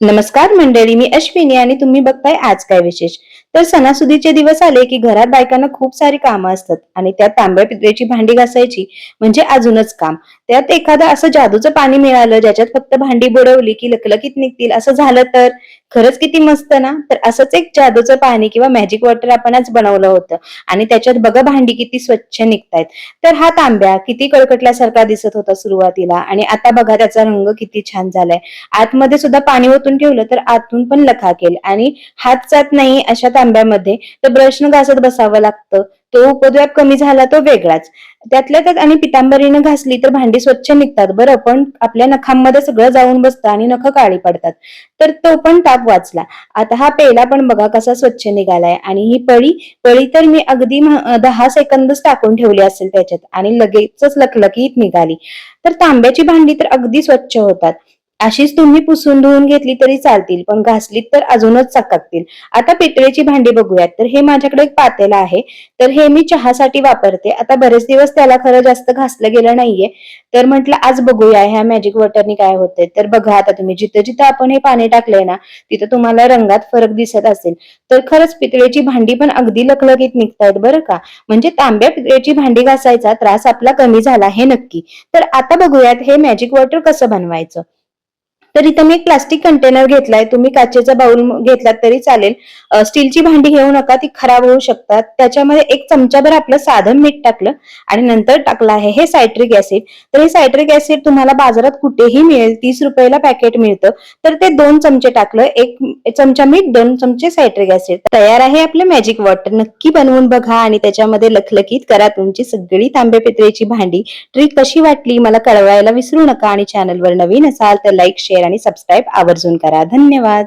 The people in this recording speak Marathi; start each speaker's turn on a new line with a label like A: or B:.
A: नमस्कार मंडळी मी अश्विनी आणि तुम्ही बघताय आज काय विशेष? तर सणासुदीचे दिवस आले की घरात बायकांना खूप सारी कामं असतात आणि त्यात तांब्या पितळेची भांडी घासायची म्हणजे अजूनच काम. त्यात एखादं असं जादूचं पाणी मिळालं ज्याच्यात फक्त भांडी बुडवली की लकलकीत निघतील असं झालं तर? खरंच किती मस्त ना? तर असंच एक जादूचं पाणी किंवा मॅजिक वॉटर आपण आज बनवलं होतं. आणि त्याच्यात बघा भांडी किती स्वच्छ निघतायत. तर हा तांब्या किती कळकटल्यासारखा दिसत होता सुरुवातीला. आणि आता बघा त्याचा रंग किती छान झालाय. आतमध्ये सुद्धा पाणी ओतून ठेवलं तर आतून पण लखाकेल आणि हात जात नाही अशा तांब्यामध्ये. तर ब्रशनं घासत बसावं लागतं. तो उपद्व्याप कमी झाला तो वेगळाच. त्यातल्या त्यात आणि पितांबरीनं घासली तर भांडी स्वच्छ निघतात बरं पण आपल्या नखांमध्ये सगळं जाऊन बसतं आणि नख काळी पडतात. तर तो पण ताप वाचला. आता हा पेला पण बघा कसा स्वच्छ निघालाय. आणि ही पळी पळी तर मी अगदी दहा सेकंदच टाकून ठेवली असेल त्याच्यात आणि लगेचच लखलखीत निघाली. तर तांब्याची भांडी तर अगदी स्वच्छ होतात. अशीच तुम्ही पुसून धुवून घेतली तरी चालतील पण घासलीत तर अजूनच चकाकतील. आता पितळेची भांडी बघूयात. तर हे माझ्याकडे एक पातेला आहे. तर हे मी चहासाठी वापरते. आता बरेच दिवस त्याला खरं जास्त घासलं गेलं नाहीये. तर म्हटलं आज बघूया ह्या मॅजिक वॉटरनी काय होतंय. तर बघा आता तुम्ही जिथं जिथं आपण हे पाणी टाकलंय ना तिथं तुम्हाला रंगात फरक दिसत असेल. तर खरंच पितळेची भांडी पण अगदी लखलखीत निघतायत बरं का. म्हणजे तांब्या पितळेची भांडी घासायचा त्रास आपला कमी झाला हे नक्की. तर आता बघूयात हे मॅजिक वॉटर कसं बनवायचं. तर इथं मी एक प्लास्टिक कंटेनर घेतलाय. तुम्ही काचेचा बाउल घेतलात तरी चालेल. स्टीलची भांडी घेऊ नका ती खराब होऊ शकतात. त्याच्यामध्ये एक चमचाभर आपलं साधं मीठ टाकलं आणि नंतर टाकलं आहे हे सायट्रिक ऍसिड तर हे सायट्रिक ऍसिड तुम्हाला बाजारात कुठेही मिळेल तीस रुपयाला पॅकेट मिळतं. तर ते दोन चमचे टाकलं एक चमचा मीठ दोन चमचे सायट्रिक ऍसिड तयार आहे आपलं मॅजिक वॉटर नक्की बनवून बघा आणि त्याच्यामध्ये लखलखीत करा तुमची सगळी तांबे पित्रेची भांडी. ट्रिक कशी वाटली मला कळवायला विसरू नका आणि चॅनलवर नवीन असाल तर लाईक शेअर आणि सबस्क्राईब आवर्जून करा. धन्यवाद.